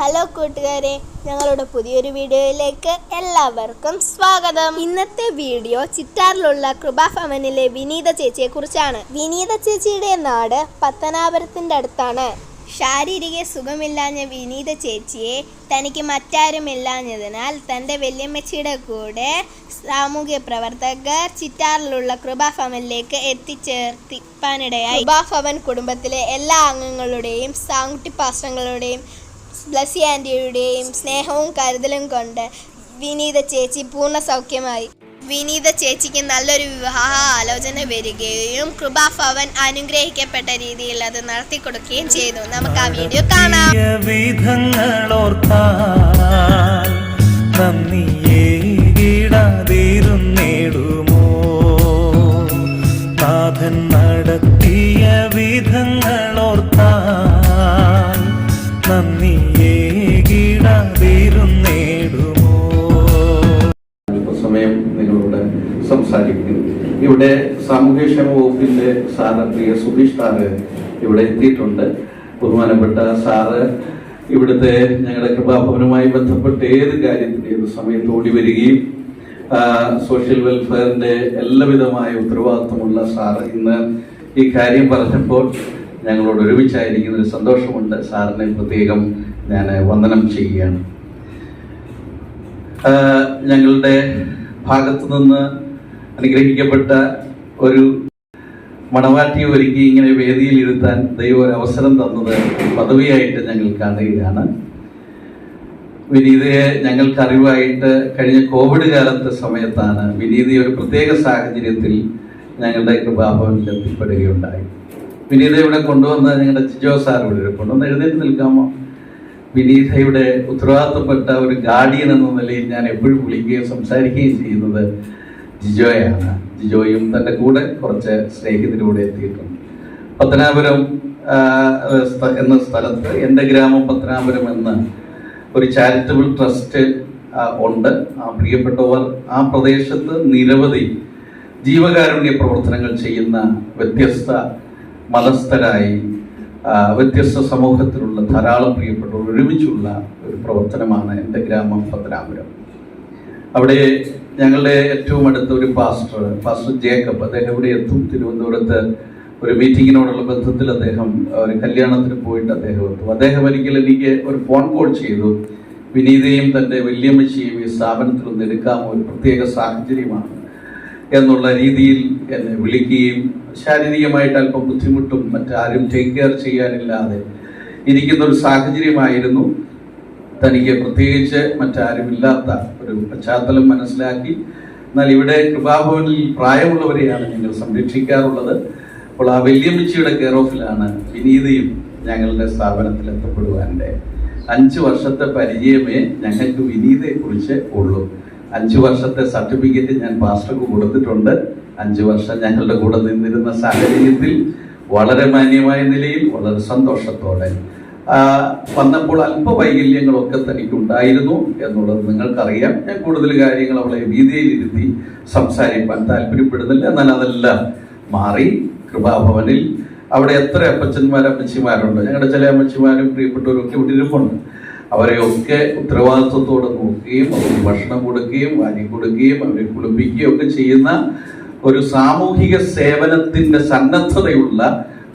Hello കൂട്ടുകാരെ ഞങ്ങളുടെ പുതിയൊരു വീഡിയോയിലേക്ക് എല്ലാവർക്കും സ്വാഗതം. ഇന്നത്തെ വീഡിയോ ചിറ്റാറിലുള്ള കൃപാഭവനിലെ വിനീത ചേച്ചിയെ കുറിച്ചാണ്. വിനീത ചേച്ചിയുടെ നാട് പത്തനാപുരത്തിന്റെ അടുത്താണ്. ശാരീരിക സുഖമില്ലാഞ്ഞ വിനീത ചേച്ചിയെ തനിക്ക് മറ്റാരുമില്ലാഞ്ഞതിനാൽ തന്റെ വല്യമ്മച്ചിയുടെ കൂടെ സാമൂഹ്യ പ്രവർത്തകർ ചിറ്റാറിലുള്ള കൃപാഭവനിലേക്ക് എത്തിച്ചേർത്തിപ്പാനിടയായി. കൃപാഭവൻ കുടുംബത്തിലെ എല്ലാ അംഗങ്ങളുടെയും സാങ്കുട്ടി പാത്രങ്ങളുടെയും ബ്ലസി ആന്റിയുടെയും സ്നേഹവും കരുതലും കൊണ്ട് വിനീത ചേച്ചി പൂർണ സൗഖ്യമായി വിനീത ചേച്ചിക്ക് നല്ലൊരു വിവാഹ ആലോചന വരികയും കൃപാ ഭവൻ അനുഗ്രഹിക്കപ്പെട്ട രീതിയിൽ അത് നടത്തി കൊടുക്കുകയും ചെയ്തു. നമുക്ക് ആ വീഡിയോ കാണാം. സമയം നിങ്ങളോട് സംസാരിക്കുന്നു. ഇവിടെ സാമൂഹ്യക്ഷേമ വകുപ്പിന്റെ സാറ് പ്രിയ സുധീഷ് സാറ് ഇവിടെ എത്തിയിട്ടുണ്ട്. ബഹുമാനപ്പെട്ട സാറ് ഇവിടുത്തെ ഞങ്ങളുടെ കൃപാഭവനുമായി ബന്ധപ്പെട്ട് ഏത് കാര്യത്തിന്റെ ഏത് സമയത്ത് ഓടി വരികയും സോഷ്യൽ വെൽഫെയറിന്റെ എല്ലാവിധമായ ഉത്തരവാദിത്വമുള്ള സാറ് ഇന്ന് ഈ കാര്യം പറഞ്ഞപ്പോൾ ഞങ്ങളോട് ഒരുമിച്ചായിരിക്കുന്നതിൽ സന്തോഷമുണ്ട്. സാറിനെ പ്രത്യേകം ഞാൻ വന്ദനം ചെയ്യുകയാണ്. ഞങ്ങളുടെ ഭാഗത്തു നിന്ന് അനുഗ്രഹിക്കപ്പെട്ട ഒരു മണവാട്ടിയെ ഒരുക്കി ഇങ്ങനെ വേദിയിൽ ഇരുത്താൻ ദൈവം ഒരു അവസരം തന്നത് പദവിയായിട്ട് ഞങ്ങൾ കാണുകയാണ്. വിനീതയെ ഞങ്ങൾക്ക് അറിവായിട്ട് കഴിഞ്ഞ കോവിഡ് കാലത്തെ സമയത്താണ് വിനീതയെ ഒരു പ്രത്യേക സാഹചര്യത്തിൽ ഞങ്ങളുടെ കൃപാഭവനിൽ എത്തിപ്പെടുകയുണ്ടായി. വിനീത ഇവിടെ കൊണ്ടുവന്ന ഞങ്ങളുടെ ജിജോ സാർ ഇവിടെ കൊണ്ടുവന്ന് എഴുന്നേറ്റ് നിൽക്കാമോ? വിനീതയുടെ ഉത്തരവാദിത്തപ്പെട്ട ഒരു ഗാർഡിയൻ എന്ന നിലയിൽ ഞാൻ എപ്പോഴും വിളിക്കുകയും സംസാരിക്കുകയും ചെയ്യുന്നത് ജിജോയാണ്. ജിജോയും തന്റെ കൂടെ കുറച്ച് സ്നേഹിതരൂടെ എത്തിയിട്ടുണ്ട്. പത്തനാപുരം എന്ന സ്ഥലത്ത് എന്റെ ഗ്രാമം പത്തനാപുരം എന്ന ഒരു ചാരിറ്റബിൾ ട്രസ്റ്റ് ഉണ്ട്. ആ പ്രിയപ്പെട്ടവർ ആ പ്രദേശത്ത് നിരവധി ജീവകാരുണ്യ പ്രവർത്തനങ്ങൾ ചെയ്യുന്ന വ്യത്യസ്ത മതസ്ഥരായി വ്യത്യസ്ത സമൂഹത്തിലുള്ള ധാരാളം പ്രിയപ്പെട്ടവർ ഒരുമിച്ചുള്ള ഒരു പ്രവർത്തനമാണ് എന്റെ ഗ്രാമം പത്തനാപുരം അവിടെ ഞങ്ങളുടെ ഏറ്റവും അടുത്ത ഒരു പാസ്റ്റർ പാസ്റ്റർ ജേക്കബ് അദ്ദേഹം ഇവിടെ എത്തും തിരുവനന്തപുരത്ത് ഒരു മീറ്റിങ്ങിനോടുള്ള ബന്ധത്തിൽ അദ്ദേഹം ഒരു കല്യാണത്തിന് പോയിട്ട് അദ്ദേഹം എത്തും. അദ്ദേഹം ഒരിക്കൽ എനിക്ക് ഒരു ഫോൺ കോൾ ചെയ്തു. വിനീതയും തന്റെ വല്യമ്മച്ചിയും ഈ സ്ഥാപനത്തിൽ ഒന്ന് എടുക്കാമോ? ഒരു പ്രത്യേക സാഹചര്യമാണ് എന്നുള്ള രീതിയിൽ എന്നെ വിളിക്കുകയും ശാരീരികമായിട്ട് അല്പം ബുദ്ധിമുട്ടും മറ്റാരും ടേക്ക് കെയർ ചെയ്യാനില്ലാതെ ഇരിക്കുന്ന ഒരു സാഹചര്യമായിരുന്നു. തനിക്ക് പ്രത്യേകിച്ച് മറ്റാരും ഇല്ലാത്ത ഒരു പശ്ചാത്തലം മനസ്സിലാക്കി. എന്നാൽ ഇവിടെ കൃപാഭവനിൽ പ്രായമുള്ളവരെയാണ് ഞങ്ങൾ സംരക്ഷിക്കാറുള്ളത്. അപ്പോൾ ആ വല്യമ്മച്ചിയുടെ കെയർ ഓഫിലാണ് വിനീതയും ഞങ്ങളുടെ സ്ഥാപനത്തിൽ എത്തപ്പെടുവാന്റെ അഞ്ച് വർഷത്തെ പരിചയമേ ഞങ്ങൾക്ക് വിനീതയെക്കുറിച്ച് ഉള്ളൂ. അഞ്ച് വർഷത്തെ സർട്ടിഫിക്കറ്റ് ഞാൻ പാസ്റ്റർക്ക് കൊടുത്തിട്ടുണ്ട്. അഞ്ചു വർഷം ഞങ്ങളുടെ കൂടെ നിന്നിരുന്ന സാഹചര്യത്തിൽ വളരെ മാന്യമായ നിലയിൽ വളരെ സന്തോഷത്തോടെ. വന്നപ്പോൾ അല്പ വൈകല്യങ്ങളൊക്കെ തനിക്കുണ്ടായിരുന്നു എന്നുള്ളത് നിങ്ങൾക്കറിയാം. ഞാൻ കൂടുതൽ കാര്യങ്ങൾ അവളെ വീതിയിലിരുത്തി സംസാരിക്കാൻ താല്പര്യപ്പെടുന്നില്ല. എന്നാൽ അതെല്ലാം മാറി കൃപാഭവനിൽ. അവിടെ എത്ര അപ്പച്ചന്മാർ അമ്മച്ചിമാരുണ്ട് ഞങ്ങളുടെ ചില അമ്മച്ചിമാരും പ്രിയപ്പെട്ടവരും ഒക്കെ ഇവിടെ ഇരിപ്പുണ്ട്. അവരെയൊക്കെ ഉത്തരവാദിത്വത്തോടെ നോക്കുകയും അവർക്ക് ഭക്ഷണം കൊടുക്കുകയും വാരി കൊടുക്കുകയും അവരെ കുളിപ്പിക്കുകയും ഒക്കെ ചെയ്യുന്ന ഒരു സാമൂഹിക സേവനത്തിന്റെ സന്നദ്ധതയുള്ള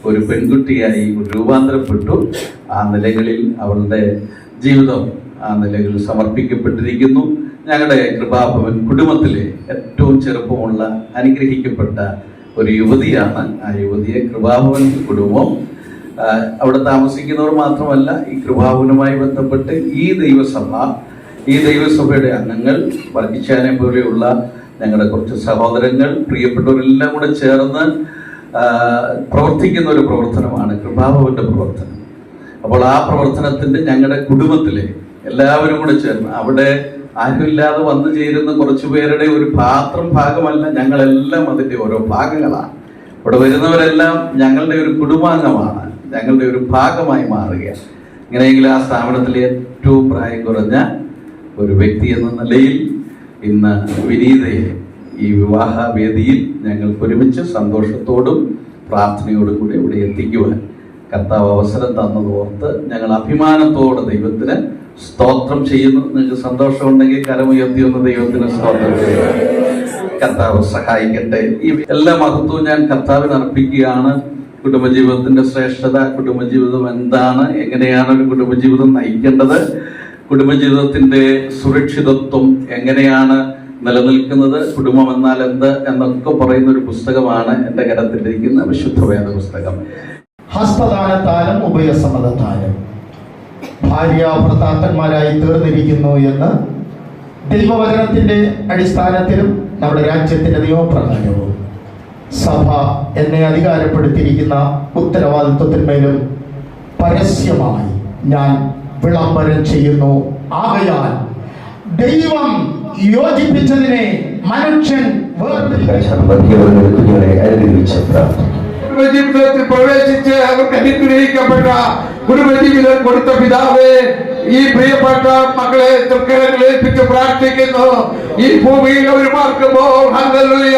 ഒരു പെൺകുട്ടിയായി രൂപാന്തരപ്പെട്ടു. ആ നിലകളിൽ അവളുടെ ജീവിതം ആ നിലകളിൽ സമർപ്പിക്കപ്പെട്ടിരിക്കുന്നു. ഞങ്ങളുടെ കൃപാഭവൻ കുടുംബത്തിലെ ഏറ്റവും ചെറുപ്പമുള്ള അനുഗ്രഹിക്കപ്പെട്ട ഒരു യുവതിയാണ്. ആ യുവതിയെ കൃപാഭവൻ കുടുംബം അവിടെ താമസിക്കുന്നവർ മാത്രമല്ല ഈ കൃപാവനുമായി ബന്ധപ്പെട്ട് ഈ ദൈവസഭ ഈ ദൈവസഭയുടെ അംഗങ്ങൾ വർഗിച്ചാനെ പോലെയുള്ള ഞങ്ങളുടെ കുറച്ച് സഹോദരങ്ങൾ പ്രിയപ്പെട്ടവരെല്ലാം കൂടെ ചേർന്ന് പ്രവർത്തിക്കുന്ന ഒരു പ്രവർത്തനമാണ് കൃപാഭവന്റെ പ്രവർത്തനം. അപ്പോൾ ആ പ്രവർത്തനത്തിന്റെ ഞങ്ങളുടെ കുടുംബത്തിലെ എല്ലാവരും കൂടെ ചേർന്ന് അവിടെ ആരുമില്ലാതെ വന്നു ചേരുന്ന കുറച്ചു പേരുടെ ഒരു പാത്രം ഭാഗമല്ല ഞങ്ങളെല്ലാം അതിന്റെ ഓരോ ഭാഗങ്ങളാണ്. ഇവിടെ വരുന്നവരെല്ലാം ഞങ്ങളുടെ ഒരു കുടുംബാംഗമാണ്. ഞങ്ങളുടെ ഒരു ഭാഗമായി മാറുകയാണ്. ഇങ്ങനെയെങ്കിൽ ആ സ്ഥാപനത്തിലെ ഏറ്റവും പ്രായം കുറഞ്ഞ ഒരു വ്യക്തി എന്ന നിലയിൽ ഇന്ന് വിനീതയെ ഈ വിവാഹ വേദിയിൽ ഞങ്ങൾക്ക് ഒരുമിച്ച് സന്തോഷത്തോടും പ്രാർത്ഥനയോടും കൂടി ഇവിടെ എത്തിക്കുവാൻ കർത്താവ് അവസരം തന്നത് ഓർത്ത് ഞങ്ങൾ അഭിമാനത്തോടെ ദൈവത്തിന് സ്തോത്രം ചെയ്യുന്നു. നിങ്ങൾക്ക് സന്തോഷമുണ്ടെങ്കിൽ കരമുയർത്തി ഒന്ന് ദൈവത്തിന് സ്തോത്രം ചെയ്യുക. കർത്താവ് സഹായിക്കട്ടെ. ഈ എല്ലാ മഹത്വവും ഞാൻ കർത്താവിന് അർപ്പിക്കുകയാണ്. കുടുംബജീവിതത്തിന്റെ ശ്രേഷ്ഠത കുടുംബജീവിതം എന്താണ് എങ്ങനെയാണ് ഒരു കുടുംബജീവിതം നയിക്കേണ്ടത് കുടുംബജീവിതത്തിന്റെ സുരക്ഷിതത്വം എങ്ങനെയാണ് നിലനിൽക്കുന്നത് കുടുംബം എന്നാൽ എന്ത് എന്നൊക്കെ പറയുന്ന ഒരു പുസ്തകമാണ് എന്റെ കരത്തിലിരിക്കുന്ന വിശുദ്ധ വേദ പുസ്തകം. ഹസ്തദാനത്താലും ഉഭയസമ്മതത്താലും ഭാര്യ ഭർത്താക്കന്മാരായി തീർന്നിരിക്കുന്നു എന്ന് ദൈവവചനത്തിന്റെ അടിസ്ഥാനത്തിലും നമ്മുടെ രാജ്യത്തിന്റെ നിയമപ്രകാരവും സഭ എന്നെ അധികാരപ്പെടുത്തിയിരിക്കുന്ന ഉത്തരവാദിത്വത്തിന്മേലും പരസ്യമായി ഞാൻ വിളംബരം ചെയ്യുന്നു. ആകയാൽ ദൈവം യോജിപ്പിച്ചതിനെ മനുഷ്യൻ കുടുംബജീവിതത്തിൽ പ്രവേശിച്ച് അവർക്ക് അനുഗ്രഹിക്കപ്പെട്ട കുടുംബജീവിതം കൊടുത്ത പിതാവേ ഈ പ്രിയപ്പെട്ട മക്കളെ തൃക്കരങ്ങളേൽപ്പിച്ച് പ്രാർത്ഥിക്കുന്നു. ഈ ഭൂമിയിൽ അവർ പാർക്കുമ്പോൾ ഹല്ലേലൂയ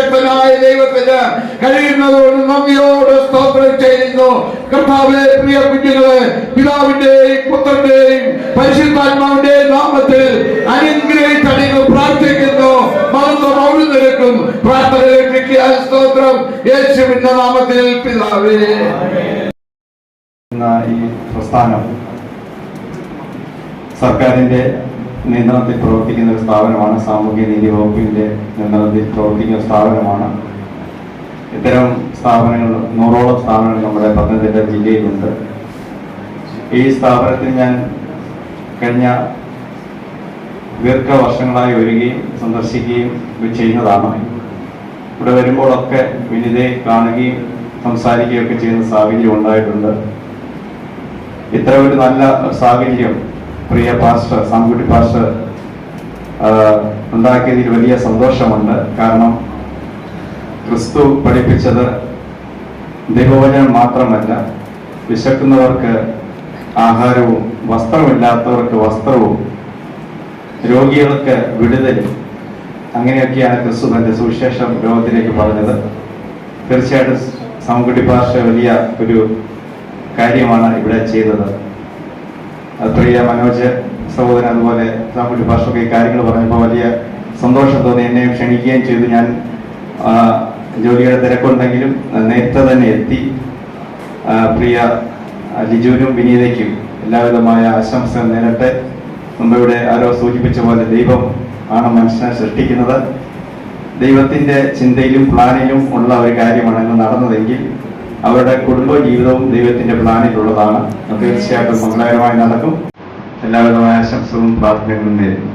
കഴിയുന്നതോട് നന്ദിയോട് സ്തോത്രം ചെയ്യുന്നു. കർത്താവെ പ്രിയ കുഞ്ഞുങ്ങളെ പിതാവിന്റെയും പുത്രന്റെയും പരിശുദ്ധാത്മാവിന്റെയും നാമത്തിൽ അനുഗ്രഹിച്ചടികൾ പ്രാർത്ഥിക്കുന്നു. മഹത്വം അവിടെ നിൽക്കും പ്രാർത്ഥന സ്തോത്രം. യേശുവിന്റെ നാമത്തിൽ പിതാവേ. ഈ പ്രസ്ഥാനം സർക്കാരിന്റെ നിയന്ത്രണത്തിൽ പ്രവർത്തിക്കുന്ന ഒരു സ്ഥാപനമാണ്. സാമൂഹ്യ നീതി വകുപ്പിന്റെ നിയന്ത്രണത്തിൽ പ്രവർത്തിക്കുന്ന സ്ഥാപനമാണ്. ഇത്തരം സ്ഥാപനങ്ങൾ നൂറോളം സ്ഥാപനങ്ങൾ നമ്മുടെ പത്തനംതിട്ട ജില്ലയിലുണ്ട്. ഈ സ്ഥാപനത്തിൽ ഞാൻ കഴിഞ്ഞ ദീർഘവർഷങ്ങളായി വരികയും സന്ദർശിക്കുകയും ചെയ്യുന്നതാണ്. ഇവിടെ വരുമ്പോഴൊക്കെ വിനിതയെ കാണുകയും സംസാരിക്കുകയൊക്കെ ചെയ്യുന്ന സാഹചര്യം ഉണ്ടായിട്ടുണ്ട്. ഇത്ര ഒരു നല്ല സാഹചര്യം പ്രിയ പാസ്റ്റർ സാംകുട്ടി പാസ്റ്റർ ഉണ്ടാക്കിയതിൽ വലിയ സന്തോഷമുണ്ട്. കാരണം ക്രിസ്തു പഠിപ്പിച്ചത് ദൈവവചനം മാത്രമല്ല വിശക്കുന്നവർക്ക് ആഹാരവും വസ്ത്രമില്ലാത്തവർക്ക് വസ്ത്രവും രോഗികൾക്ക് വിടുതലും അങ്ങനെയൊക്കെയാണ് ക്രിസ്തു തന്റെ സുവിശേഷം ലോകത്തിലേക്ക് പറഞ്ഞത്. തീർച്ചയായിട്ടും സാമക്കുട്ടി ഭാഷ വലിയ ഒരു കാര്യമാണ് ഇവിടെ ചെയ്തത്. പ്രിയ മനോജ് സഹോദരൻ അതുപോലെ സാമക്കുട്ടി ഭാഷ ഈ കാര്യങ്ങൾ പറഞ്ഞപ്പോൾ വലിയ സന്തോഷം തോന്നി. എന്നെ ക്ഷണിക്കുകയും ചെയ്തു. ഞാൻ ജോലിയുടെ തിരക്കുണ്ടെങ്കിലും നേരത്തെ തന്നെ എത്തി. പ്രിയ ലിജുവിനും വിനീതയ്ക്കും എല്ലാവിധമായ ആശംസകൾ നേരട്ടെ. മുമ്പ് ഇവിടെ ആരോ സൂചിപ്പിച്ച പോലെ ദൈവം ആണ് മനുഷ്യനെ സൃഷ്ടിക്കുന്നത്. ദൈവത്തിന്റെ ചിന്തയിലും പ്ലാനിലും ഉള്ള ഒരു കാര്യമാണ് ഇന്ന് നടന്നതെങ്കിൽ അവരുടെ കുടുംബ ജീവിതവും ദൈവത്തിന്റെ പ്ലാനിലുള്ളതാണ് തീർച്ചയായിട്ടും മംഗളകരമായി നടക്കും. എല്ലാവിധമായ ആശംസകളും പ്രാർത്ഥനകളും നേരുന്നു.